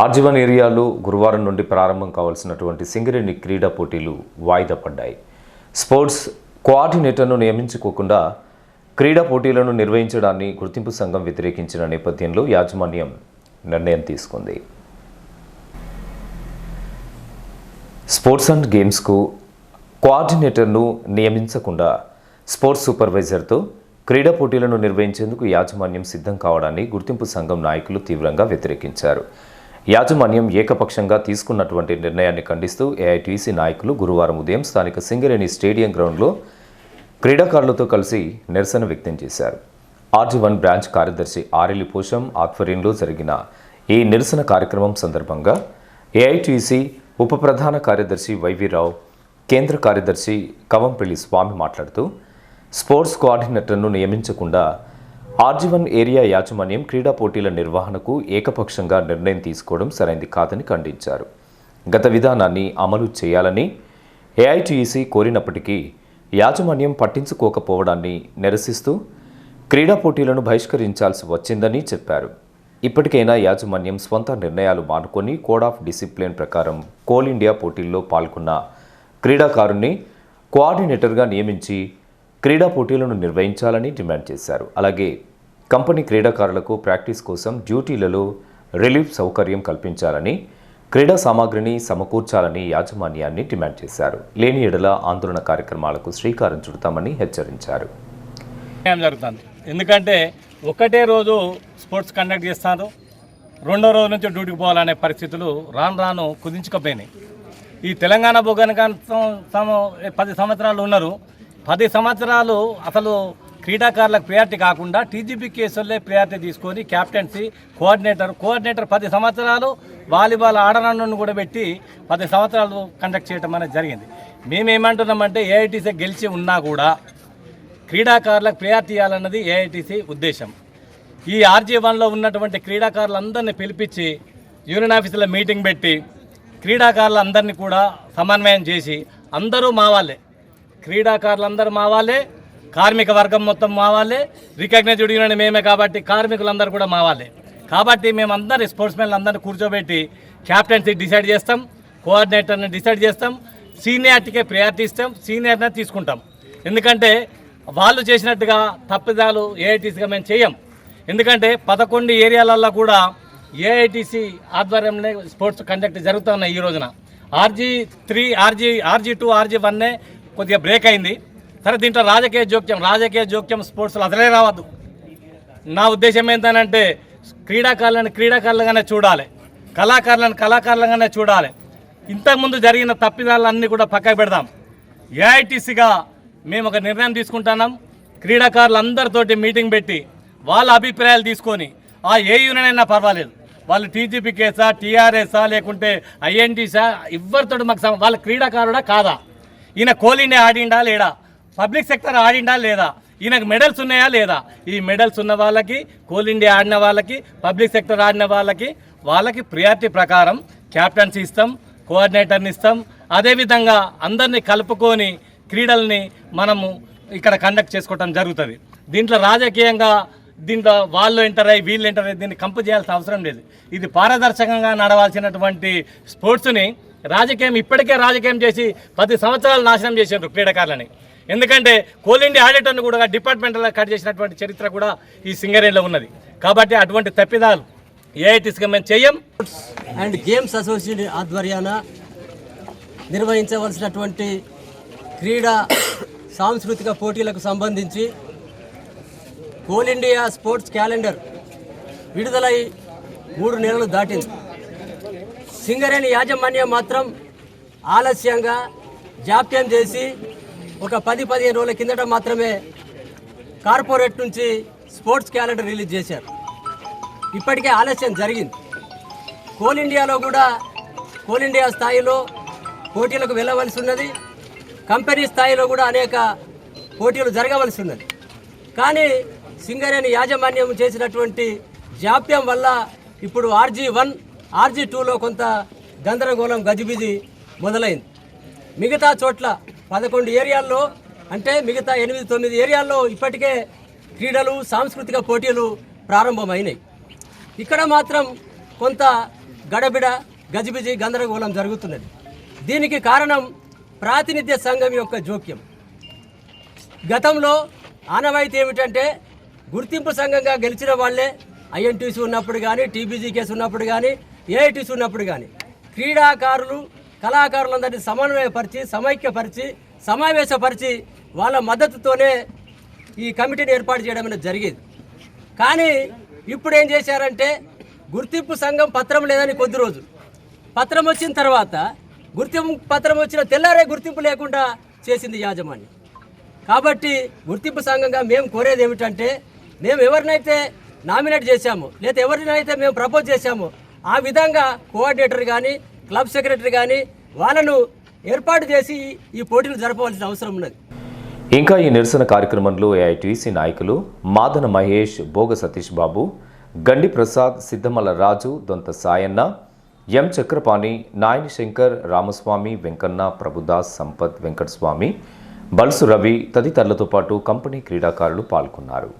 RG one ఏరియాలో గురువారం నుండి ప్రారంభం కావాల్సినటువంటి సింగరేణి క్రీడా పోటీలు వాయిదా పడ్డాయి. స్పోర్ట్స్ కోఆర్డినేటర్ను నియమించుకోకుండా క్రీడా పోటీలను నిర్వహించడాన్ని గుర్తింపు సంఘం వ్యతిరేకించిన నేపథ్యంలో యాజమాన్యం నిర్ణయం తీసుకుంది. స్పోర్ట్స్ అండ్ గేమ్స్కు కోఆర్డినేటర్ను నియమించకుండా స్పోర్ట్స్ సూపర్వైజర్తో క్రీడా పోటీలను నిర్వహించేందుకు యాజమాన్యం సిద్ధం కావడాన్ని గుర్తింపు సంఘం నాయకులు తీవ్రంగా వ్యతిరేకించారు. యాజమాన్యం ఏకపక్షంగా తీసుకున్నటువంటి నిర్ణయాన్ని ఖండిస్తూ ఏఐటీసీ నాయకులు గురువారం ఉదయం స్థానిక సింగరేణి స్టేడియం గ్రౌండ్లో క్రీడాకారులతో కలిసి నిరసన వ్యక్తం చేశారు. ఆర్జీ వన్ బ్రాంచ్ కార్యదర్శి ఆరెలి పోషం ఆధ్వర్యంలో జరిగిన ఈ నిరసన కార్యక్రమం సందర్భంగా ఏఐటీసీ ఉప ప్రధాన కార్యదర్శి వైవీరావు కేంద్ర కార్యదర్శి కవంపల్లి స్వామి మాట్లాడుతూ స్పోర్ట్స్ కోఆర్డినేటర్ను నియమించకుండా ఆర్జీవన్ ఏరియా యాజమాన్యం క్రీడా పోటీల నిర్వహణకు ఏకపక్షంగా నిర్ణయం తీసుకోవడం సరైంది కాదని ఖండించారు. గత విధానాన్ని అమలు చేయాలని ఏఐటీఈసీ కోరినప్పటికీ యాజమాన్యం పట్టించుకోకపోవడాన్ని నిరసిస్తూ క్రీడా పోటీలను బహిష్కరించాల్సి వచ్చిందని చెప్పారు. ఇప్పటికైనా యాజమాన్యం స్వంత నిర్ణయాలు మానుకొని కోడ్ ఆఫ్ డిసిప్లిన్ ప్రకారం కోల్ ఇండియా పోటీల్లో పాల్గొన్న క్రీడాకారుణ్ణి కోఆర్డినేటర్గా నియమించి క్రీడా పోటీలను నిర్వహించాలని డిమాండ్ చేశారు. అలాగే కంపెనీ క్రీడాకారులకు ప్రాక్టీస్ కోసం డ్యూటీలలో రిలీఫ్ సౌకర్యం కల్పించాలని క్రీడా సామాగ్రిని సమకూర్చాలని యాజమాన్యాన్ని డిమాండ్ చేశారు. లేని ఎడల ఆందోళన కార్యక్రమాలకు శ్రీకారం చుడతామని హెచ్చరించారు. జరుగుతుంది? ఎందుకంటే ఒకటే రోజు స్పోర్ట్స్ కండక్ట్ చేస్తారు. రెండో రోజు నుంచి డ్యూటీకి పోవాలనే పరిస్థితులు రాను రాను కుదించుకపోయినాయి. ఈ తెలంగాణ భూగనకాంతం పది సంవత్సరాలు ఉన్నారు. పది సంవత్సరాలు అసలు క్రీడాకారులకు ప్రియారిటీ కాకుండా టీజీపీ కేసుల్లో ప్రియారిటీ తీసుకొని క్యాప్టెన్సీ కోఆర్డినేటర్ కోఆర్డినేటర్ పది సంవత్సరాలు వాలీబాల్ ఆడనన్ను కూడా పెట్టి పది సంవత్సరాలు కండక్ట్ చేయడం అనేది జరిగింది. మేమేమంటున్నామంటే ఏఐటీసీ గెలిచి ఉన్నా కూడా క్రీడాకారులకు ప్రియారిటీ ఇవ్వాలన్నది ఏఐటీసీ ఉద్దేశం. ఈ ఆర్జీ వన్లో ఉన్నటువంటి క్రీడాకారులందరినీ పిలిపించి యూనియన్ ఆఫీసులో మీటింగ్ పెట్టి క్రీడాకారులందరినీ కూడా సమన్వయం చేసి అందరూ మా వాళ్ళే. క్రీడాకారులందరూ మా వాళ్ళే. కార్మిక వర్గం మొత్తం మా వాళ్ళే రికగ్నైజ్డ్ యూనియన్ మేమే కాబట్టి కార్మికులందరూ కూడా మా వాళ్ళే కాబట్టి మేమందరి స్పోర్ట్స్ మెన్ అందరినీ కూర్చోబెట్టి క్యాప్టెన్సీ డిసైడ్ చేస్తాం కోఆర్డినేటర్ని డిసైడ్ చేస్తాం సీనియారిటీకే ప్రయారిటీ ఇస్తాం సీనియర్ని తీసుకుంటాం. ఎందుకంటే వాళ్ళు చేసినట్టుగా తప్పిదాలు ఏఐటీసీగా మేము చేయం. ఎందుకంటే పదకొండు ఏరియాలల్లో కూడా ఏఐటీసీ ఆధ్వర్యంలో స్పోర్ట్స్ కండక్ట్ జరుగుతున్నాయి ఈ రోజున. RG three RG RG two RG వన్నే కొద్దిగా బ్రేక్ అయింది. సరే దీంట్లో రాజకీయ జోక్యం రాజకీయ జోక్యం స్పోర్ట్స్లో అసలే రావద్దు. నా ఉద్దేశం ఏంటంటే క్రీడాకారులను క్రీడాకారులుగానే చూడాలి. కళాకారులను కళాకారులుగానే చూడాలి. ఇంతకుముందు జరిగిన తప్పిదాలన్నీ కూడా పక్కకు పెడదాం. ఏఐటీసీగా మేము ఒక నిర్ణయం తీసుకుంటున్నాం. క్రీడాకారులందరితోటి మీటింగ్ పెట్టి వాళ్ళ అభిప్రాయాలు తీసుకొని ఆ ఏ యూనియన్ అయినా పర్వాలేదు. వాళ్ళు టీజీపీ కేసా టీఆర్ఎస్ఆ లేకుంటే ఐఎన్టీసా ఎవరితో మాకు వాళ్ళ క్రీడాకారుడా కాదా? ఈయన కోహ్లీనే ఆడిండా లేడా? పబ్లిక్ సెక్టర్ ఆడిండా లేదా? ఈయనకు మెడల్స్ ఉన్నాయా లేదా? ఈ మెడల్స్ ఉన్న వాళ్ళకి కోల్ ఇండియా ఆడిన వాళ్ళకి పబ్లిక్ సెక్టర్ ఆడిన వాళ్ళకి వాళ్ళకి ప్రియారిటీ ప్రకారం క్యాప్టెన్సీ ఇస్తాం కోఆర్డినేటర్ని ఇస్తాం. అదేవిధంగా అందరినీ కలుపుకొని క్రీడల్ని మనము ఇక్కడ కండక్ట్ చేసుకోవటం జరుగుతుంది. దీంట్లో రాజకీయంగా దీంట్లో వాళ్ళు ఎంటర్ అయ్యి వీళ్ళు ఎంటర్ అయ్యి దీన్ని కంపు చేయాల్సిన అవసరం లేదు. ఇది పారదర్శకంగా నడవాల్సినటువంటి స్పోర్ట్స్ని రాజకీయం ఇప్పటికే రాజకీయం చేసి పది సంవత్సరాలు నాశనం చేశారు క్రీడాకారులని. ఎందుకంటే కోల్ ఇండియా ఆడిటర్ను కూడా డిపార్ట్మెంట్లో కట్ చేసినటువంటి చరిత్ర కూడా ఈ సింగరేణిలో ఉన్నది. కాబట్టి అటువంటి తప్పిదాలు ఏఐటీసీగా మేము చెయ్యం అండ్ గేమ్స్ అసోసియేషన్ ఆధ్వర్యాన నిర్వహించవలసినటువంటి క్రీడా సాంస్కృతిక పోటీలకు సంబంధించి కోల్ ఇండియా స్పోర్ట్స్ క్యాలెండర్ విడుదలై మూడు నెలలు దాటింది. సింగరేణి యాజమాన్యం మాత్రం ఆలస్యంగా జాప్యం చేసి ఒక పది పదిహేను రోజుల కిందట మాత్రమే కార్పొరేట్ నుంచి స్పోర్ట్స్ క్యాలెండర్ రిలీజ్ చేశారు. ఇప్పటికే ఆలస్యం జరిగింది. కోల్ ఇండియాలో కూడా కోల్ ఇండియా స్థాయిలో పోటీలకు వెళ్ళవలసి ఉన్నది. కంపెనీ స్థాయిలో కూడా అనేక పోటీలు జరగవలసి ఉన్నది. కానీ సింగరేణి యాజమాన్యం చేసినటువంటి జాప్యం వల్ల ఇప్పుడు ఆర్జీ వన్ ఆర్జీ టూలో కొంత గందరగోళం గజిబిజి మొదలైంది. మిగతా చోట్ల పదకొండు ఏరియాల్లో అంటే మిగతా ఎనిమిది తొమ్మిది ఏరియాల్లో ఇప్పటికే క్రీడలు సాంస్కృతిక పోటీలు ప్రారంభమైనాయి. ఇక్కడ మాత్రం కొంత గడబిడ గజిబిజి గందరగోళం జరుగుతున్నది. దీనికి కారణం ప్రాతినిధ్య సంఘం యొక్క జోక్యం. గతంలో ఆనవాయితీ ఏమిటంటే గుర్తింపు సంఘంగా గెలిచిన వాళ్ళే ఐఎన్టీసీ ఉన్నప్పుడు కానీ టీబీజీ కేసు ఉన్నప్పుడు కానీ ఏఐటీసీ ఉన్నప్పుడు కానీ క్రీడాకారులు కళాకారులందరినీ సమన్వయపరిచి సమైక్యపరిచి సమావేశపరిచి వాళ్ళ మద్దతుతోనే ఈ కమిటీని ఏర్పాటు చేయడం అనేది జరిగేది. కానీ ఇప్పుడు ఏం చేశారంటే గుర్తింపు సంఘం పత్రం లేదని కొద్ది రోజు పత్రం వచ్చిన తర్వాత గుర్తింపు పత్రం వచ్చిన తెల్లారే గుర్తింపు లేకుండా చేసింది యాజమాన్యం. కాబట్టి గుర్తింపు సంఘంగా మేము కోరేది ఏమిటంటే మేము ఎవరినైతే నామినేట్ చేశామో లేదా ఎవరినైతే మేము ప్రపోజ్ చేశామో ఆ విధంగా కోఆర్డినేటర్ కానీ క్లబ్ సెక్రటరీ కానీ వాళ్ళను ఏర్పాటు చేసి ఈ పోటీలు జరపవలసిన అవసరం ఉన్నది. ఇంకా ఈ నిరసన కార్యక్రమంలో ఏఐటీసీ నాయకులు మాదన మహేష్ భోగ సతీష్ బాబు గండి ప్రసాద్ సిద్ధమల రాజు దొంత సాయన్న ఎం చక్రపాణి నాయని శంకర్ రామస్వామి వెంకన్న ప్రభుదాస్ సంపత్ వెంకటస్వామి బల్సు రవి తదితరులతో పాటు కంపెనీ క్రీడాకారులు పాల్గొన్నారు.